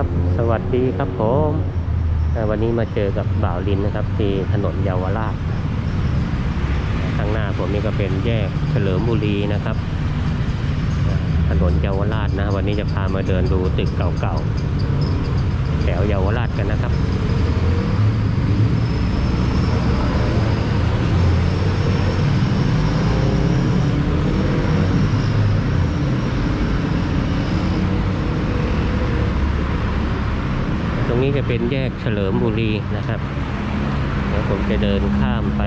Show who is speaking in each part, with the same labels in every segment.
Speaker 1: ครับ สวัสดีครับผมวันนี้มาเจอกับบ่าวลินนะครับ ที่ถนนเยาวราชข้างหน้าผมนี่ก็เป็นแยกเฉลิมบุรีนะครับ ถนนเยาวราชนะ วันนี้จะพามาเดินดูตึกเก่าๆแถวเยาวราชกันนะครับ รงนี้จะเป็นแยกเฉลิมบุรีนะครับเดี๋ยวผมจะเดินข้ามไป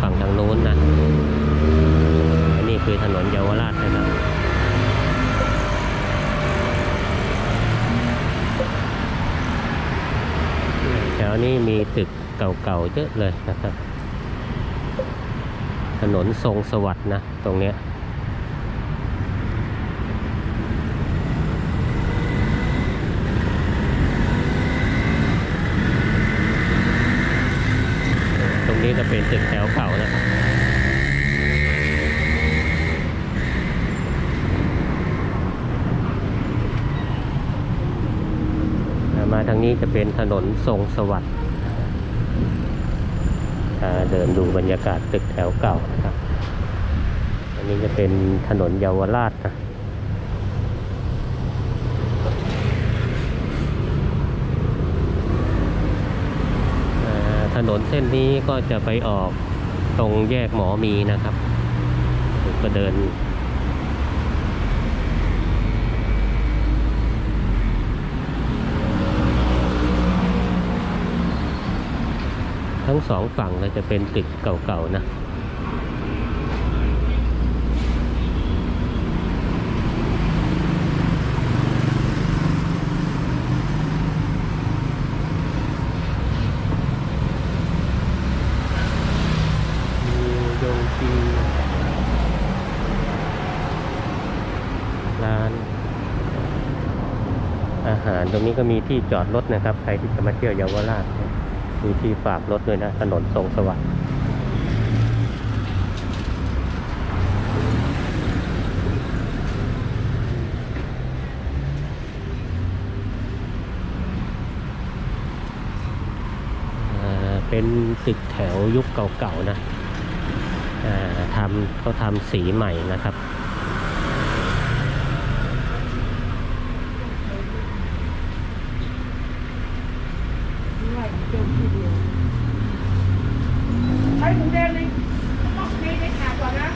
Speaker 1: ฝั่งทางโน้นนะอันนี้คือถนนเยาวราชนะครับแถวนี้มีตึกเก่าๆเยอะเลยนะครับ ถนนทรงสวัสดิ์นะ ตรงเนี้ย นี้ก็เป็นตึกแถวเก่านะครับมาทางนี้จะเป็นถนนทรงสวัสดิ์เดินดูบรรยากาศตึกแถวเก่านะครับ อันนี้จะเป็นถนนเยาวราชนะ อ่าถ นนเส้นนี้ก็จะไปออกตรงแยกหมอมีนะครับ ก็เดิน ทั้งสองฝั่งเลยจะเป็นตึกเก่าๆนะ มีโยงจีร้าน อาหารตรงนี้ ก็มีที่จอดรถนะครับ ใครที่จะมาเที่ยวเยาวราชมีที่ฝากรถด้วยนะ ถนนทรงสวัสดิ์เป็นตึกแถวยุคเก่าๆนะทำเขาทำสีใหม่นะครับ
Speaker 2: ใช้หมูแดงเลยต้องมีในถาดก่อนนะ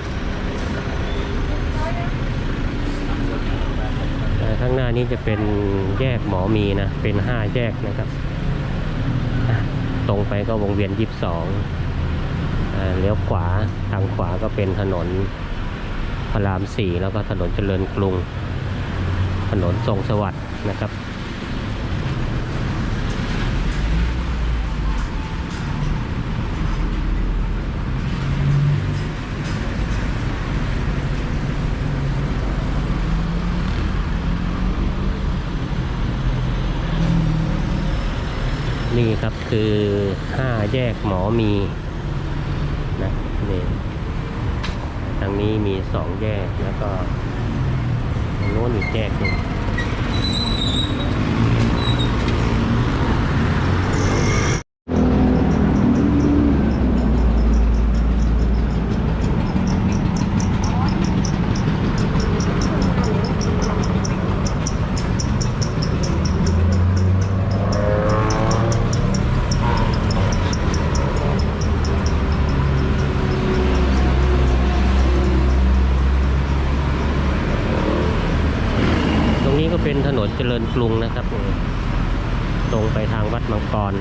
Speaker 1: ข้างหน้านี้จะเป็นแยกหมอมีนะ เป็นห้าแยกนะครับ ตรงไปก็วงเวียนยี่สิบสองเลี้ยวขวาทางขวาก็เป็นถนนพระรามสี่แล้วก็ถนนเจริญกรุง ถนนทรงสวัสดิ์นะครับ นี่ครับคือห้า แยกหมอมีนะนี่ทางนี้มีสองแยกแล้วก็ทางโน้นอีกแยกหนึ่งตรงนี้ก็เป็นถนนเจริญกรุงนะครับนี่ตรงไปทางวัดมังกร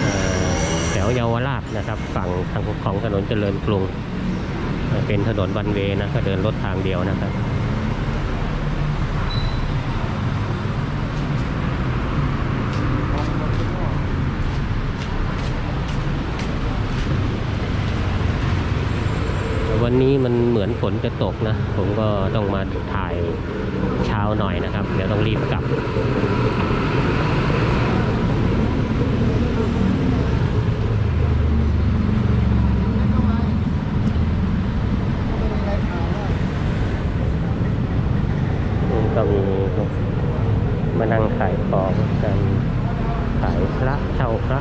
Speaker 1: เอ่อแถวเยาวราชนะครับ ฝั่งทาง ของถนนเจริญกรุง เป็นถนนวันเวนะก็เดินรถทางเดียวนะครับวันนี้มันเหมือนฝนจะตกนะ ผมก็ต้องมาถ่ายเช้าหน่อยนะครับ เดี๋ยวต้องรีบกลับ
Speaker 2: เระ
Speaker 1: เช่าพระ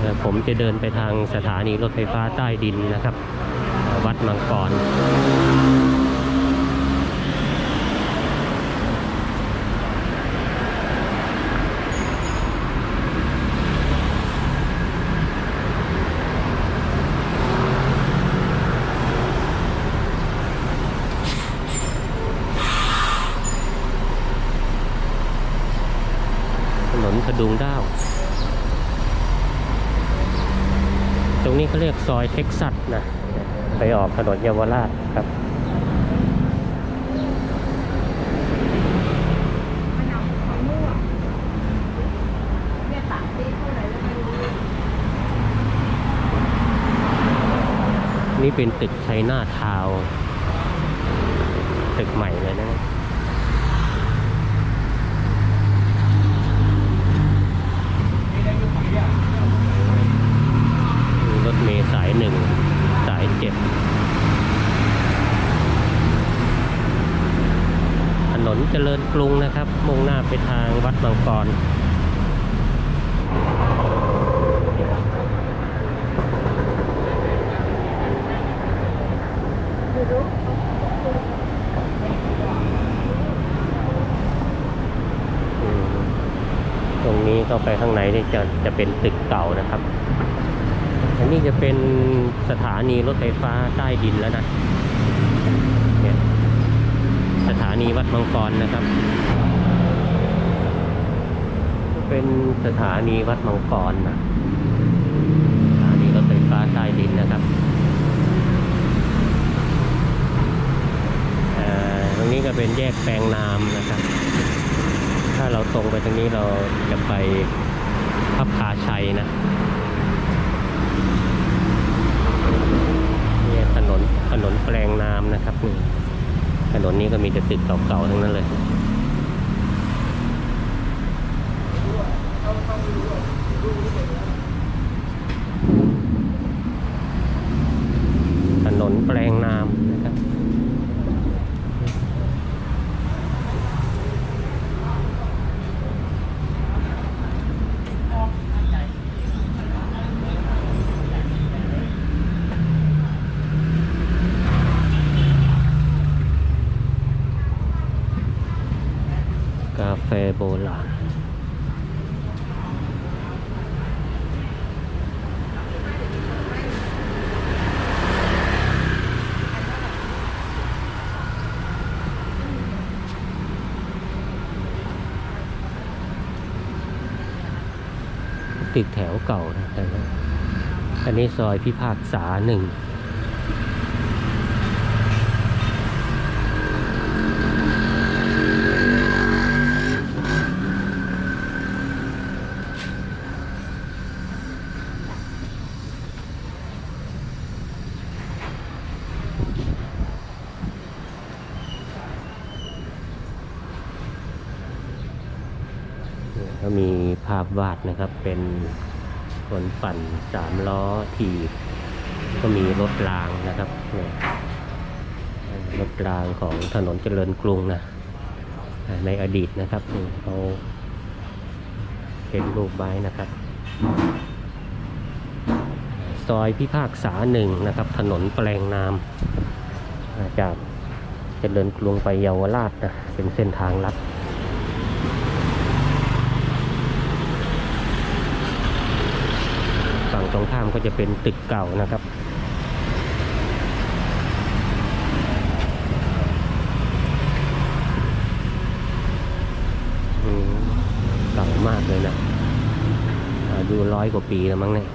Speaker 1: เอ่อผม จะเดินไปทางสถานีรถไฟฟ้าใต้ดินนะครับ วัดมังกร ถนนกระดุงด้าว ตรงนี้เขาเรียกซอยเท็กซัสนะ ไปออก ถนนเยาวราชครับ
Speaker 2: นี่เป็
Speaker 1: นตึกชัยนาทาวตึกใหม่เลยนะรถเมล์สายหนึ่งสายเจ็ด นนเจริญกรุงนะครับ มุ่งหน้าไปทางวัดบางกร
Speaker 2: ไม่รู้
Speaker 1: อืมตรงนี้เข้าไปข้างในนี่จะจะเป็นตึกเก่านะครับ อันนี้จะเป็นสถานีรถไฟฟ้าใต้ดินแล้วนะเนี่ยสถา นีวัดมังกรนะครับ เป็นสถานีวัดมังกรนะสถานีรถไฟฟ้าใต้ดินนะครับตรงนี้ก็เป็นแยกแปลงนามนะครับ ถ้าเราตรงไปทางนี้เราจะไปพับพาชัยนะเนี่ยถนนถนนแปลงนามนะครับนี่ ถนนนี้ก็มีแต่ตึกเก่าๆทั้งนั้นเลยถนนแปลงนามนะครับ กาแฟโบราณตึกแถวเก่านะครับอันนี้ซอยพิพากษาหนึ่ง ก็มีภาพวาดนะครับ เป็นคน ปั่นสามล้อถีบก็มีรถรางนะครับเนี่ยรถรางของถนนเจริญกรุงนะในอดีตนะครับนี่เขาเป็นรูปไว้นะครับ ซอยพิพากษาหนึ่งนะครับ ถนนแปลงนามจากเจริญกรุงไปเยาวราชนะเป็นเส้นทางลัด ฝั่งต รงข้ามก็จะเป็นตึกเก่านะครับ เก่ามากเลยนะอายุร้อยกว่าปีแล้วมั้งเนี่ย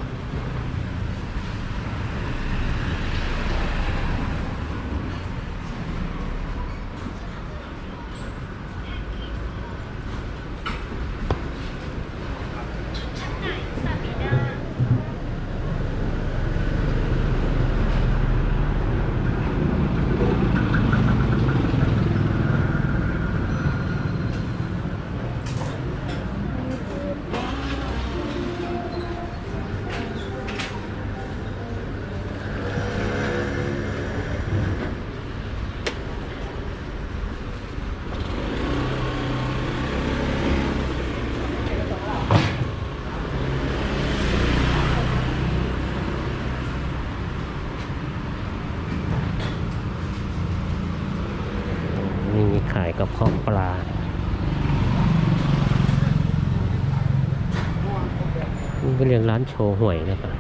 Speaker 1: เรียกร้านโชว์หวยนะครับ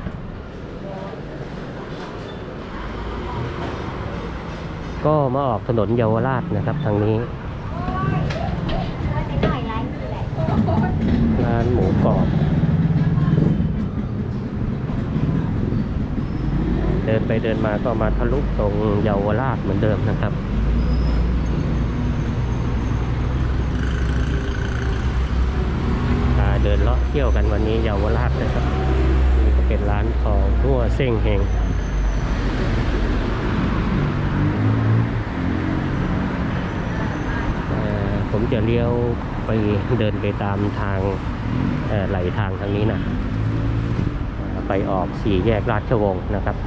Speaker 1: ก็มาออกถนนเยาวราชนะครับทางนี้ ร้านหมูกรอบ เดินไปเดินมาก็มาทะลุตรงเยาวราชเหมือนเดิมนะครับ พา เดินเลาะเที่ยวกันวันนี้เยาวราชนะครับนี่ก็เป็นร้านทองทั่วเส้งเฮงผมจะเลี้ยวไปเดินไปตามทางไหลทางทางนี้นะ ไปออกสี่แยกราชวงศ์นะครับ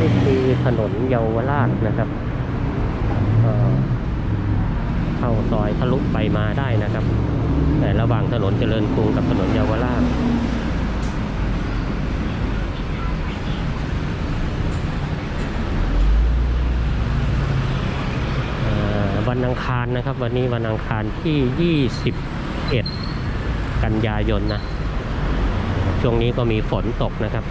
Speaker 1: นี่คือ ถนนเยาวราชนะครับเข้าซอยทะลุไปมาได้นะครับ แต่ระหว่างถนนเจริญกรุงกับถนนเยาวราชวันอังคารนะครับ วันนี้วันอังคารที่ 21 กันยายนนะ ช่วงนี้ก็มีฝนตกนะครับ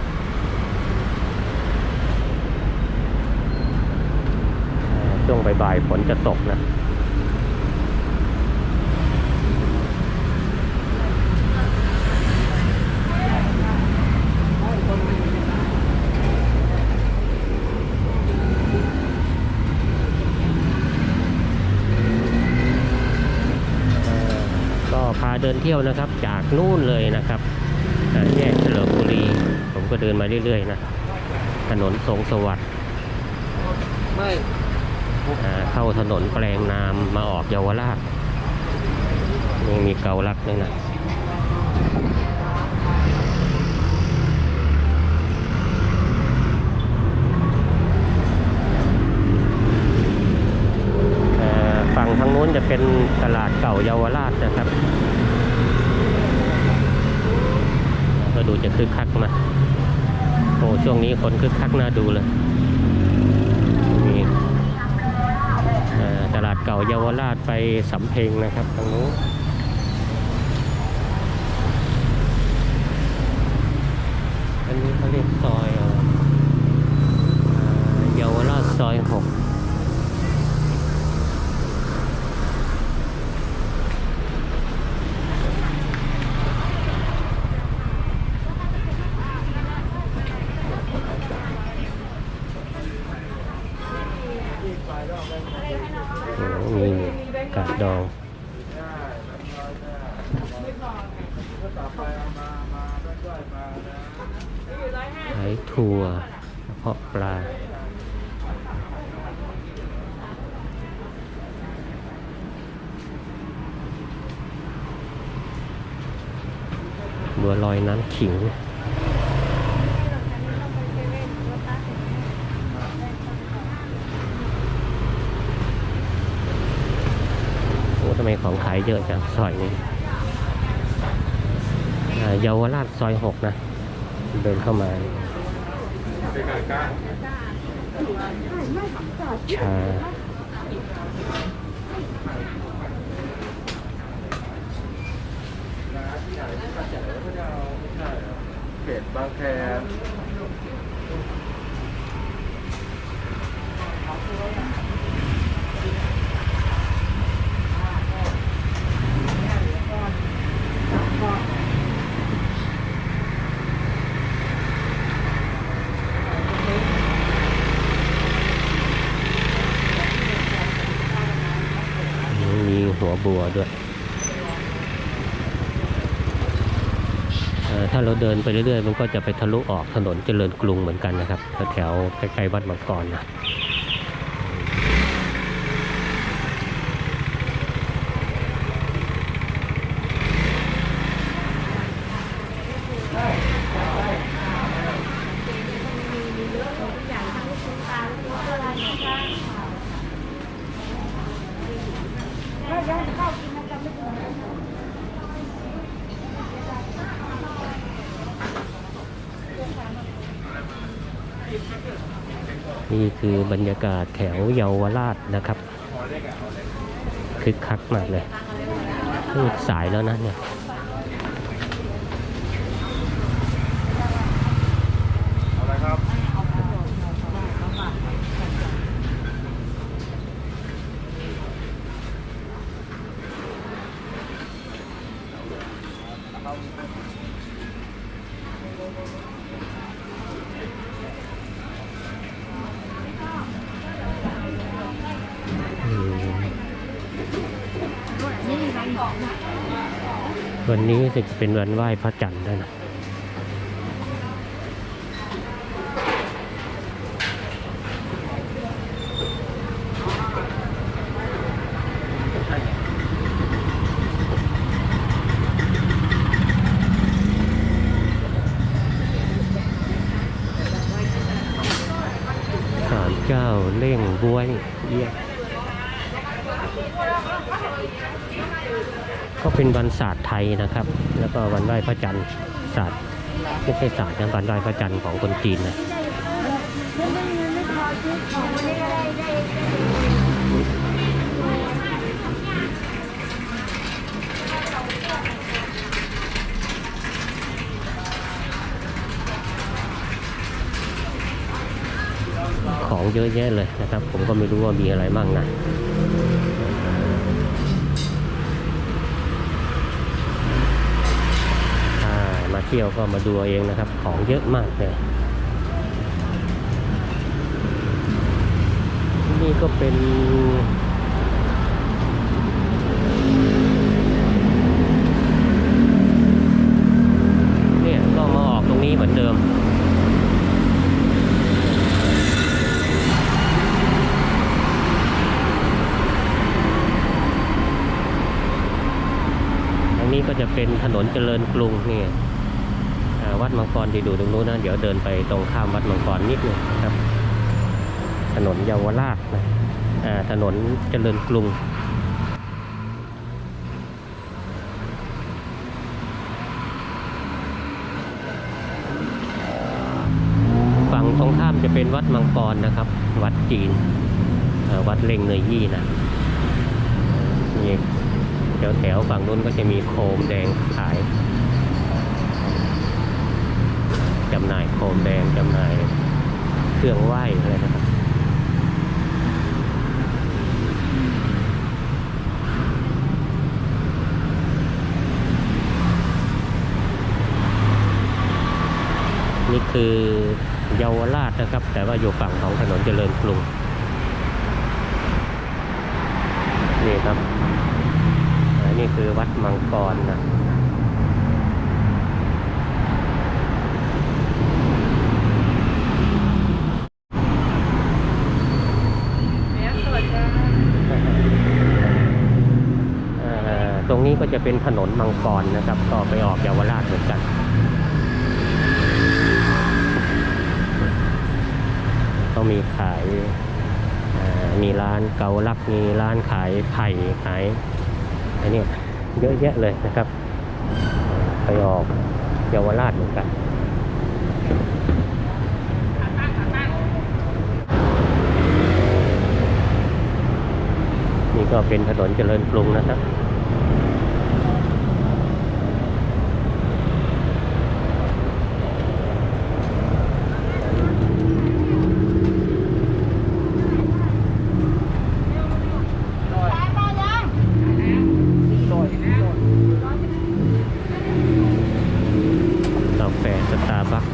Speaker 1: เอ่อ ช่วงบ่ายๆฝนจะตกนะเอ่อก็พาเดินเที่ยวนะครับจากนู่นเลยนะครับแยกเฉลิมบุรี ผมก็เดินมาเรื่อยๆนะ ถนนทรงสวัสดิ์
Speaker 3: ไม่
Speaker 1: เข้าถนนแปลงนามมาออกเยาวราชนี่มีเกาลักด้วยนะฝั่งทางนู้นจะเป็นตลาดเก่าเยาวราชนะครับ ก็ดูจะคึกคักนะโอ้ช่วงนี้คนคึกคักน่าดูเลยมีเอ่อตลาดเก่าเยาวราชไปสำเพ็งนะครับทางนู้นอันนี้เขาเรียกซอยเยาวราชซอยหก โอ้โหมีกาดดอง
Speaker 3: ต่อไปเอามา มาด้วยมานะ
Speaker 1: ขายถั่วกระเพาะปลา บัวลอยน้ำ ขิง โอ้ทำไมของขายเยอะจังซอยนี้เยาวราชซอยหกนะ เดินเข้ามา
Speaker 3: เป็นการก้า
Speaker 1: ชา
Speaker 3: ตบางแค
Speaker 1: มีหัวบัวด้วยเอ่อถ้า เดินไปเรื่อยๆ มันก็จะไปทะลุออกถนนเจริญกรุงเหมือนกันนะครับแถวๆใกล้ๆวัดมังกรนะ นี่คือบรรยากาศแถวเยาวราชนะครับคึกคักมากเลยพูดสายแล้วนะเนี่ย
Speaker 3: เอาอะไรครับ
Speaker 1: อืม
Speaker 2: นี่มันบอกนะ
Speaker 1: วันนี้รู้สึกเป็นวันไหว้พระจันทร์ด้วยนะศาลเจ้าเล่งบวยเยี่ยมก็เป็นวันศาสตร์ไทยนะครับ แล้ว ก็วันไหว้พระจันทร์ศาสตร์ไม่ใช่ศาสตร์นะวันไหว้พระจันทร์ของคนจีนนะ
Speaker 2: ของไม่ได้อะไรได้
Speaker 1: ของเยอะแยะเลยนะครับ ผมก็ไม่รู้ว่ามีอะไรบ้างนะถ้ามา เที่ยวก็มาดูเองนะครับ ของเยอะมากเลยนี่ก็เป็นเนี่ยก็มาออกตรงนี้เหมือนเดิมทางนี้ก็จะเป็นถนนเจริญกรุงนี่อ่าวั ดมังกรที่ดูตรงนู้นนะ เดี๋ยวเดินไปตรงข้ามวัดมังกรนิดนึงครับ ถนนเยาวราชนะอ่าถนนเจริญกรุงฝั่งตรงข้ามจะเป็นวัดมังกรนะครับ วัดจีนวัดเล่งเนยยี่นะนี่แถวแถวๆฝั่งนู้นก็จะมีโคมแดงขายจำ หน่ายโคมแดงจำหน่ายเครื่องไหว้อะไรนะครับนี่คือเยาวราชนะครับ แต่ว่าอยู่ฝั่งของถนนเจริญกรุงนี่ครับนนี้คือวัดมังกรนะ
Speaker 2: เดี๋ยวสวัสดี
Speaker 1: เอ่อ ตรงนี้ก็จะเป็นถนนมังกรนะครับ ก็ไปออกเยาวราชเหมือนกัน ก็มีขายมีร้านเกาลักมีร้านขายไผ่ขายอันเนี้ยเยอะแยะเลยนะครับ ไปออกเยาวราชเหมือนกันนี่ก็เป็นถนนเจริญกรุงนะครับ กาแฟสตาร์บัค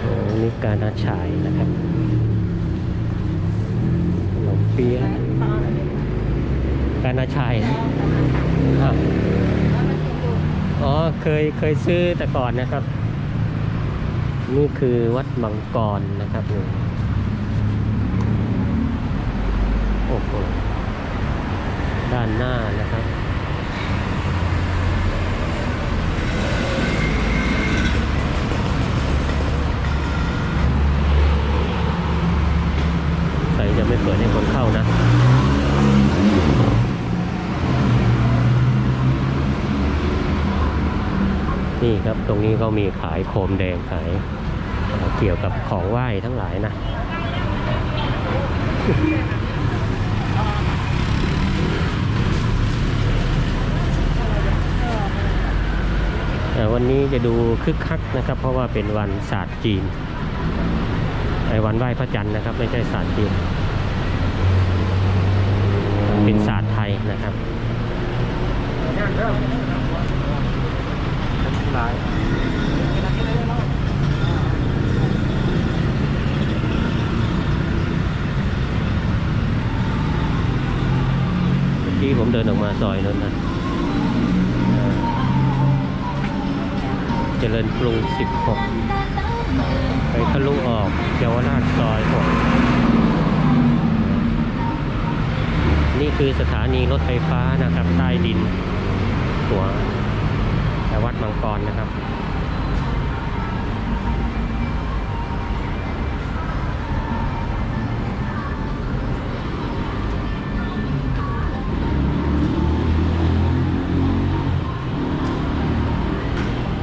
Speaker 1: โอ้นี่การอา ฉายนะครับขนมเปี๊ยะการอาฉายอ๋อเคยเคยซื้อแต่ก่อนนะครับ นี่คือวัดมังกรนะครับนี่โอ้โหด้านหน้านะครับ ไม่เปิดให้คนเข้านะนี่ครับตรงนี้เขามีขายโคมแดงขายเกี่ยวกับของไหว้ทั้งหลายนะเอ่วันนี้จะดูคึกคักนะครับ เพราะว่าเป็นวันศาสตร์จีนไอ้วันไหว้พระจันทร์นะครับ ไม่ใช่ศาสตร์จีนศาสตร์ไทย นะครับ
Speaker 3: เนี่ยเริ่มหลาย
Speaker 1: เมื่อกี้ผมเดินออกมาซอยนั้นนะเอ่อเจริญกรุง 16 ไปทะลุออกเยาวราชซอย 6 นี่คือสถานีรถไฟฟ้านะครับ ใต้ดิน หัววัดมังกรนะครับ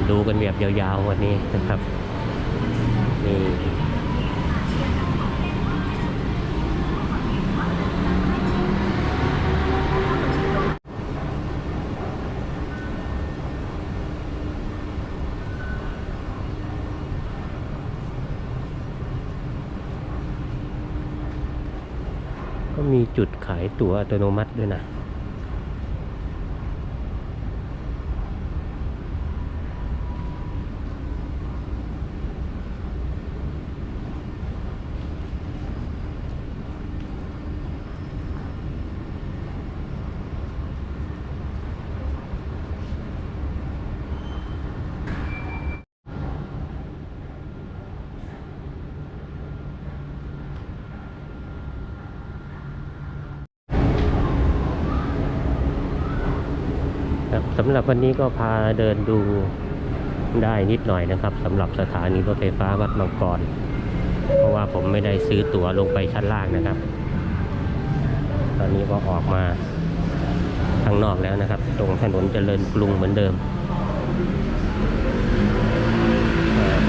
Speaker 1: ดูกันแบบยาวๆวันนี้นะครับ นี่ก็มีจุด ขายตั๋วอัตโนมัติด้วยนะำหรับวันนี้ก็พาเดินดูได้นิดหน่อยนะครับสำหรับสถานีรถไฟฟ้าวัดมังกร เพราะว่าผมไม่ได้ซื้อตั๋วลงไปชั้นล่างนะครับ ตอนนี้ก็ออกมาข้างนอกแล้วนะครับ ตรงถนนเจริญกรุงเหมือนเดิม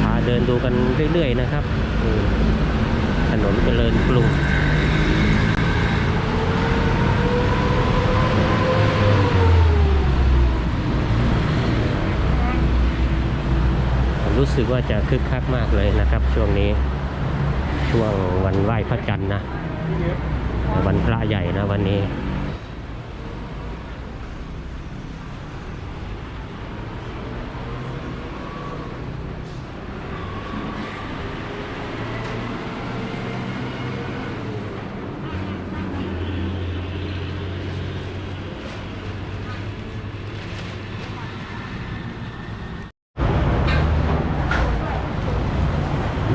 Speaker 1: พาเดินดูกันเรื่อยๆนะครับ ถนนเจริญกรุง รู้สึกว่าจะคึกคักมากเลยนะครับ ช่วงนี้ช่วงวันไหว้พระจันทร์นะ วันพระใหญ่นะวันนี้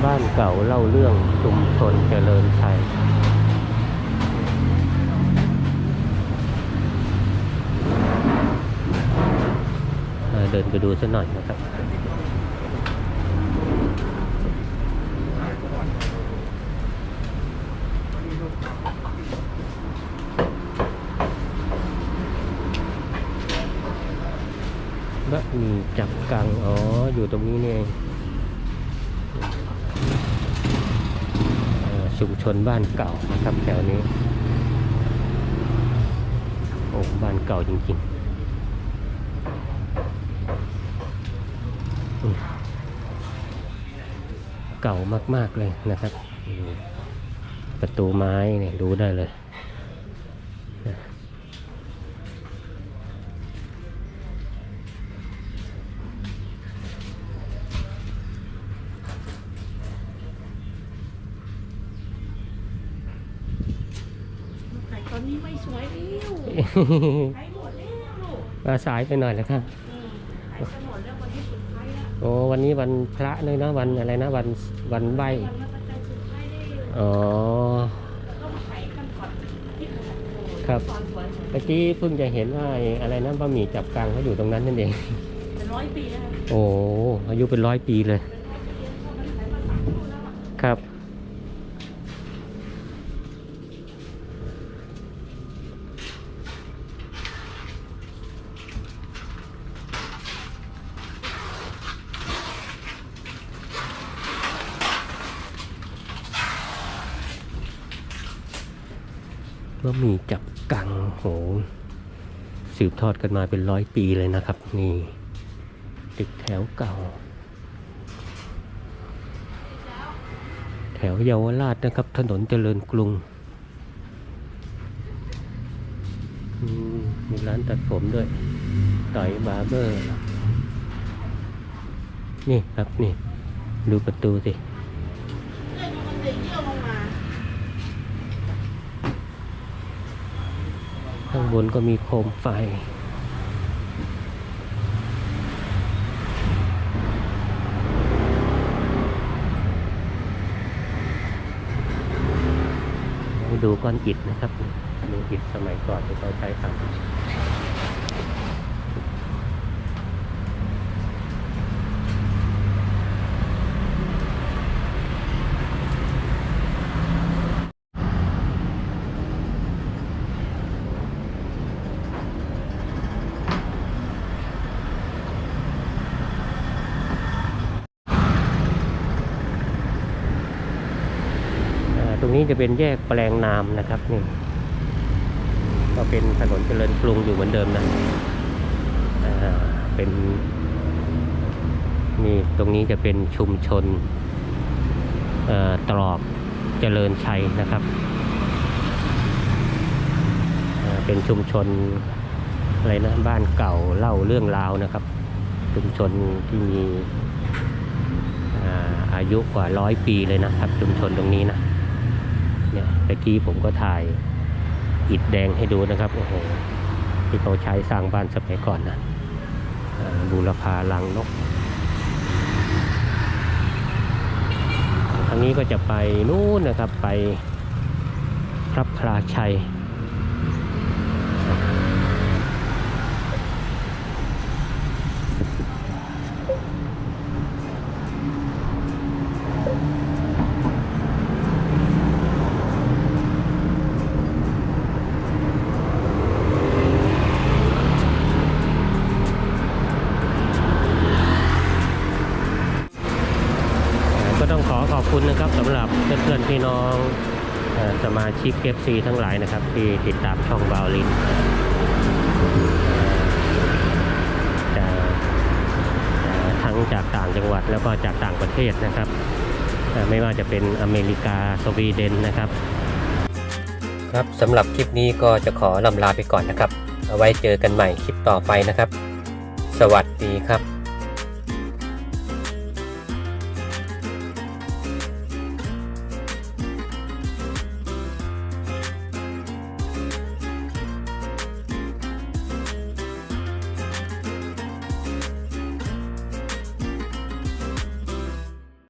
Speaker 1: บ้านเก่าเล่าเรื่องชุมชนเจริญชัย เอ่อเดินไปดูสักหน่อยนะครับ มีจับกัง อ๋อ อยู่ตรงนี้นี่เองชุมชนบ้านเก่านะครับแถวนี้ โอ้ บ้านเก่าจริงๆ เก่ามากๆเลยนะครับ ประตูไม้เนี่ยดูได้เลยนะ
Speaker 2: แต่ตอนนี้ไม่สวยแล้วขายห มดแล้วลูก
Speaker 1: มาสายไปหน่อยแล้วครับ
Speaker 2: อืมขายกันหมดแล้ววันนี้สุดท้ายแล้ว
Speaker 1: โอ้วันนี้วันพระเลยนะวันอะไรนะวันวันใบ
Speaker 2: วันมาประจันสุดท้ายได้
Speaker 1: อ๋อ
Speaker 2: ก็มาขายกันก่อนที่โอ้โห
Speaker 1: ครับ
Speaker 2: ตอนสวย
Speaker 1: เมื่อกี้เพิ่งจะเห็นว่าไอ้อะไรนะบะหมี่จับกังเขาอยู่ตรงนั้นนั่นเอง
Speaker 2: เป็นร้อยปีแล้ว
Speaker 1: โอ้อายุเป็นร้อยปีเลย ครับ
Speaker 2: เบะ
Speaker 1: ห มีจับกังโหสืบทอดกันมาเป็นร้อยปีเลยนะครับ นี่ตึกแถวเก่า แถวเยาวราชนะครับ ถนนเจริญกรุงมมีร้านตัดผมด้วยต่อยบาร์เบอร์ นี่ครับนี่ ดูประตูสิ ข้างบนก็มีโคมไฟ ดูก้อนอิฐนะครับดูอิฐสมัยก่อนที่เขาใช้ทำ อ่าตรงนี้จะ เป็นแยกแปลงนามนะครับนี่ก็เป็นถนนเจริญกรุงอยู่เหมือนเดิมนะเป็นนี่ตรงนี้จะเป็นชุมชนตรอกเจริญชัยนะครับ เป็นชุมชนอะไรนะบ้านเก่าเล่าเรื่องราวนะครับ ชุมชนที่มีอายุกว่าร้อยปีเลยนะครับ ชุมชนตรงนี้นะ เนี่ยตะกี้ผมก็ถ่ายอิฐแดงให้ดูนะครับโอ้โหที่เขาใช้สร้างบ้านสมัยก่อนนะบูรพาลังนกทางนี้ก็จะไปนู่นนะครับไปพระพลาชัย พี่น้องสมาชิก FC ทั้งหลายนะครับ ที่ติดตามช่องบาวลินจะทั้งจากต่างจังหวัดแล้วก็จากต่างประเทศนะครับ ไม่ว่าจะเป็นอเมริกาสวีเดนนะครับ ครับสำหรับคลิปนี้ก็จะขอลำลาไปก่อนนะครับ เอาไว้เจอกันใหม่คลิปต่อไปนะครับ สวัสดีครับ